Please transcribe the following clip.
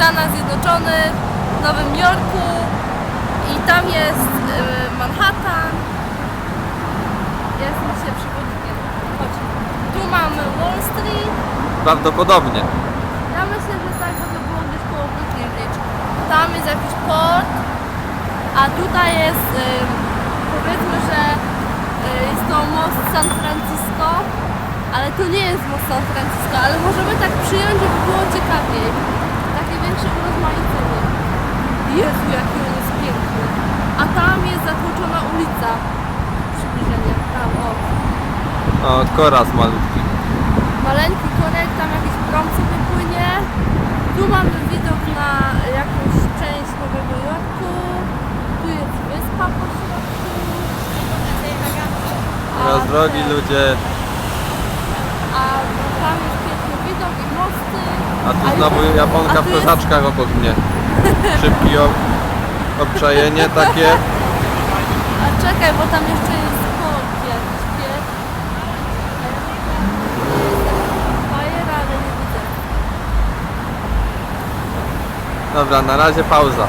Stanach Zjednoczonych, w Nowym Jorku i tam jest y, Manhattan. Jest mi się przewodnikiem. Chodź. Tu mamy Wall Street. Prawdopodobnie. Ja myślę, że tak, żeby było gdzieś koło Brooklyn Bridge. Tam jest jakiś port, a tutaj jest, ym, powiedzmy, że y, jest to most San Francisco, ale to nie jest most San Francisco, ale możemy tak przyjąć, żeby było ciekawiej. Takie większe urozmaicenie. Jezu, jaki on jest piękny. A tam jest zatłoczona ulica. Przybliżenie, tam, o. O, koraz malutki. Maleńki korek, tam jakiś prom sobie płynie. Tu mamy widok na jakąś część Nowego Jorku. Tu jest wyspa po środku. A Teraz drogi ludzie, A tam jest piękny widok i mosty. a tu znowu a Japonka tu w jest- kozaczkach obok mnie. Szybki ob obczajenie takie. Tam jeszcze jest port jakiś pies. Ale nie widzę. Dobra, na razie pauza.